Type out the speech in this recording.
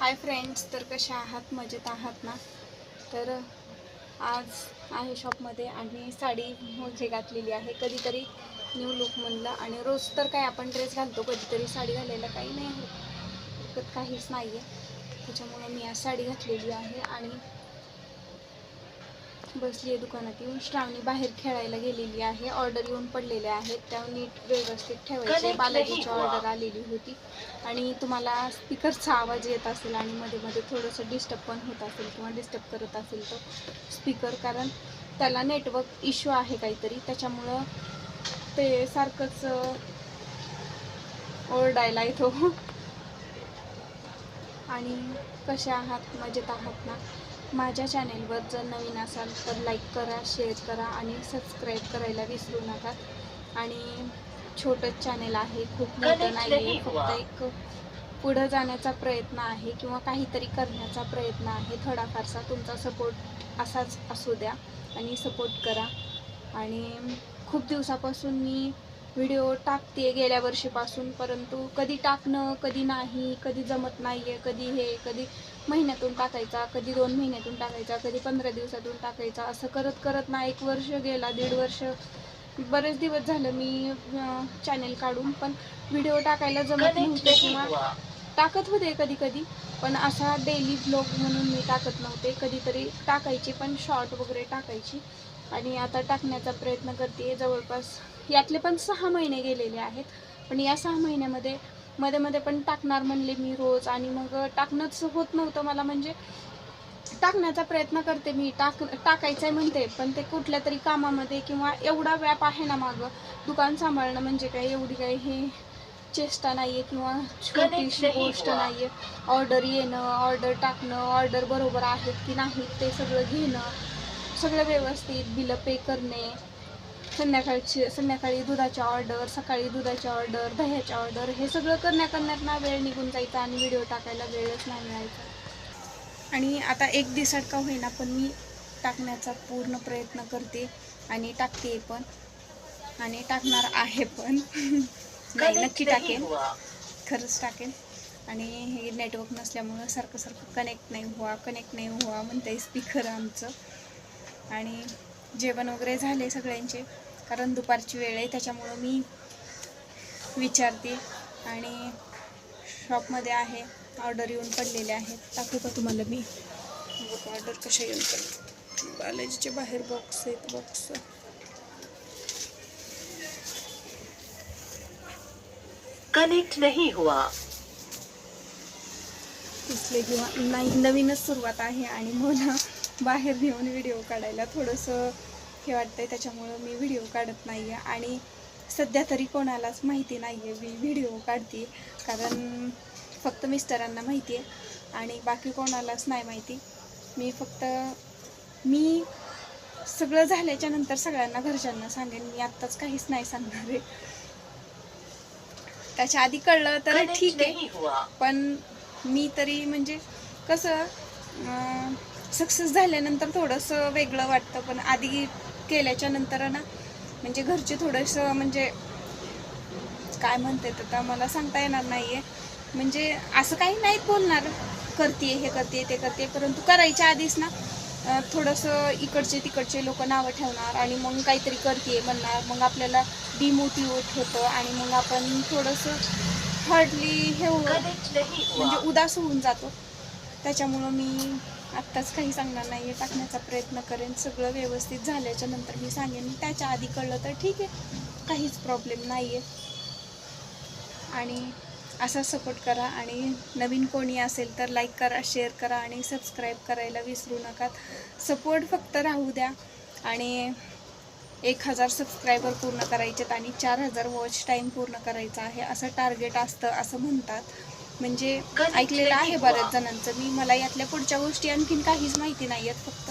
Hi friends तर कशा आहात? मजेत आहात ना? तर आज आहे शॉपमध्ये आणि साडी मोजे घातलेली आहे. कधीतरी न्यू लुक म्हणलं आणि रोज तर काय आपण ड्रेस घालतो कधीतरी साडी घालायला काही नाही हरकत काहीच नाही आहे त्याच्यामुळे मी आज साडी घातलेली आहे आणि बसली आहे दुकानात येऊन. श्रावणी बाहेर खेळायला गेलेली आहे. ऑर्डर येऊन पडलेल्या आहेत. त्या नीट व्यवस्थित ठेवायचे. बालाजीची ऑर्डर आलेली होती. आणि तुम्हाला स्पीकरचा आवाज येत असेल आणि मध्ये मध्ये थोडंसं डिस्टर्ब पण होत असेल किंवा डिस्टर्ब करत असेल तो स्पीकर कारण त्याला नेटवर्क इश्यू आहे काहीतरी. त्याच्यामुळं ते सारखंच ओरडायला येतो. आणि कसे आहात? मजेत आहात ना? माझ्या चॅनेलवर जर नवीन असाल तर लाईक करा शेअर करा आणि सबस्क्राईब करायला विसरू नका. आणि छोटंच चॅनेल आहे खूप मोठं नाही. आहे फक्त एक पुढं जाण्याचा प्रयत्न आहे किंवा काहीतरी करण्याचा प्रयत्न आहे. थोडाफारसा तुमचा सपोर्ट असाच असू द्या आणि सपोर्ट करा. आणि खूप दिवसापासून मी व्हिडिओ टाकते गेल्या वर्षीपासून परंतु कधी टाकणं कधी नाही कधी जमत नाही आहे कधी हे कधी महिन्यातून टाकायचा कधी दोन महिन्यातून टाकायचा कधी पंधरा दिवसातून टाकायचा असं करत करत ना एक वर्ष गेला दीड वर्ष. बरेच दिवस झालं मी चॅनेल काढून पण व्हिडिओ टाकायला जमत नव्हते किंवा टाकत होते कधी कधी पण असा डेली ब्लॉग म्हणून मी टाकत नव्हते. कधीतरी टाकायची पण शॉर्ट वगैरे टाकायची. आणि आता टाकण्याचा प्रयत्न करते जवळपास. यातले पण सहा महिने गेलेले आहेत. पण या सहा महिन्यामध्ये मध्ये मध्ये पण टाकणार म्हणले मी रोज आणि मग टाकणंच होत नव्हतं मला म्हणजे टाकण्याचा प्रयत्न करते मी. टाक टाकायचं आहे म्हणते पण ते कुठल्या तरी कामामध्ये किंवा एवढा व्याप आहे ना मागं दुकान सांभाळणं म्हणजे काय एवढी काय हे चेष्टा नाही आहे किंवा छोटीशी गोष्ट नाही आहे ऑर्डर येणं ऑर्डर टाकणं ऑर्डर बरोबर आहेत की नाहीत ते सगळं घेणं. सगळं व्यवस्थित बिलं पे करणे संध्याकाळची संध्याकाळी दुधाच्या ऑर्डर सकाळी दुधाच्या ऑर्डर दह्याच्या ऑर्डर हे सगळं करण्या करण्यात ना वेळ निघून जायचा आणि व्हिडिओ टाकायला वेळच नाही मिळायचा. आणि आता एक दिवसात का होईना पण मी टाकण्याचा पूर्ण प्रयत्न करते आणि टाकते पण. आणि टाकणार आहे पण. नाही नक्की टाकेन. खरंच टाकेन. आणि हे नेटवर्क नसल्यामुळं सारखं सारखं कनेक्ट नाही व्हा कनेक्ट नाही व्हा म्हणते स्पीकर आमचं. आणि जेवण वगैरे झाले सगळ्यांचे. कारण दुपारची वेळ आहे त्याच्यामुळं मी विचारते. आणि शॉपमध्ये आहे ऑर्डर येऊन पडलेले आहेत. दाखवू का तुम्हाला मी. ऑर्डर कशा येऊन पडले. बालाजीचे बाहेर बॉक्स आहेत बॉक्स कनेक्ट नहीं हुआ. दिसले किंवा नाही नवीनच सुरुवात आहे आणि मला बाहेर नेऊन व्हिडिओ काढायला थोडंसं हे वाटतंय त्याच्यामुळं मी व्हिडिओ काढत नाही आहे आणि सध्या तरी कोणालाच माहिती नाही आहे मी व्हिडिओ काढते. कारण फक्त मिस्टरांना माहिती आहे आणि बाकी कोणालाच नाही माहिती. मी फक्त मी सगळं झाल्याच्यानंतर सगळ्यांना घरच्यांना सांगेन. मी आत्ताच काहीच नाही सांगणार आहे. त्याच्या आधी कळलं तर ठीक आहे. पण मी तरी म्हणजे कसं सक्सेस झाल्यानंतर थोडंसं वेगळं वाटतं पण आधी केल्याच्यानंतर ना म्हणजे घरचे थोडंसं म्हणजे काय म्हणते आता मला सांगता येणार नाही आहे म्हणजे असं काही नाहीत बोलणार. करते हे करते ते करते परंतु करायच्या आधीच ना थोडंसं इकडचे तिकडचे लोक नावं ठेवणार आणि मग काहीतरी करते म्हणणार. मग आपल्याला डिमोटिवेट होतं आणि मग आपण थोडंसं हार्डली हे नहीं म्हणजे उदास होऊन जातो. त्याच्यामुळं मी आत्ताच काही सांगणार नाही आहे टाकण्याचा प्रयत्न करेन. सगळं व्यवस्थित झाल्याच्यानंतर मी सांगेन. त्याच्या आधी कळलं तर ठीक आहे. काहीच प्रॉब्लेम नाही आहे आणि असा सपोर्ट करा आणि नवीन कोणी असेल तर लाईक करा शेअर करा आणि सबस्क्राईब करायला विसरू नका. सपोर्ट फक्त राहू द्या. आणि एक हजार सबस्क्रायबर पूर्ण करायचेत आणि चार हजार वॉच टाईम पूर्ण करायचा आहे. असं टार्गेट असतं असं म्हणतात. म्हणजे ऐकलेलं आहे बऱ्याच जणांचं. मी मला यातल्या पुढच्या गोष्टी आणखीन काहीच माहिती नाही आहेत फक्त.